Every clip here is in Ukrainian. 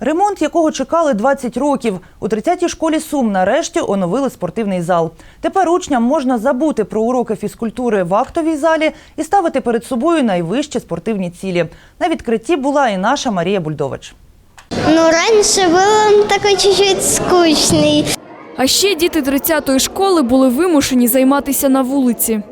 Ремонт, якого чекали 20 років. У 30-й школі Сум нарешті оновили спортивний зал. Тепер учням можна забути про уроки фізкультури в актовій залі і ставити перед собою найвищі спортивні цілі. На відкритті була і наша Марія Бульдович. Ну, раньше был он такой чуть-чуть скучный. А ще діти 30-ї школи були вимушені займатися на вулиці.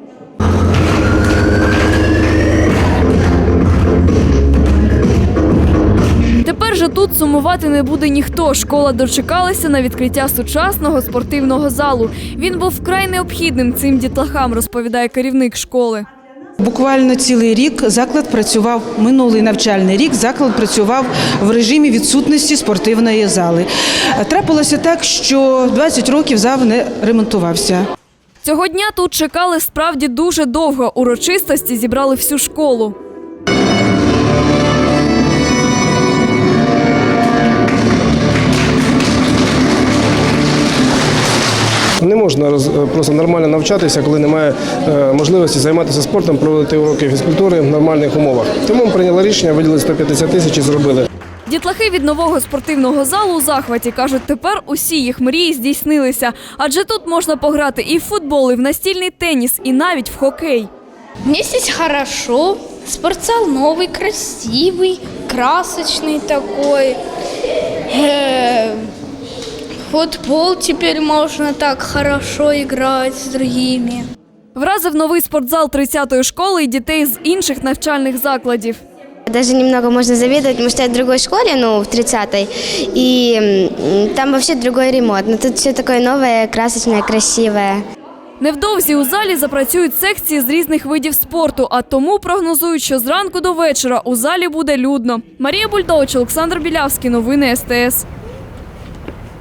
Сумувати не буде ніхто. Школа дочекалася на відкриття сучасного спортивного залу. Він був вкрай необхідним цим дітлахам, розповідає керівник школи. Буквально цілий рік заклад працював минулий навчальний рік. Заклад працював в режимі відсутності спортивної зали. Трапилося так, що 20 років зал не ремонтувався. Цього дня тут чекали справді дуже довго. Урочистості зібрали всю школу. Не можна роз- просто нормально навчатися, коли немає е, можливості займатися спортом, проводити уроки фізкультури в нормальних умовах. Тому ми прийняли рішення, виділили 150 тисяч і зробили. Дітлахи від нового спортивного залу у захваті кажуть, тепер усі їх мрії здійснилися. Адже тут можна пограти і в футбол, і в настільний теніс, і навіть в хокей. Мне здесь хорошо. Спортзал новый, красивый, красочный такой. Футбол теперь можно так хорошо играть с другими. Вразив новий спортзал 30-ї школи і дітей з інших навчальних закладів. Даже немного можно завидовать, потому что я в другой школе, ну, в 30-й, и м, там вообще другой ремонт. Но тут все такое новое, красочное, красивое. Невдовзі у залі запрацюють секції з різних видів спорту, а тому прогнозують, що зранку до вечора у залі буде людно. Марія Бульдович, Олександр Білявський. Новини СТС.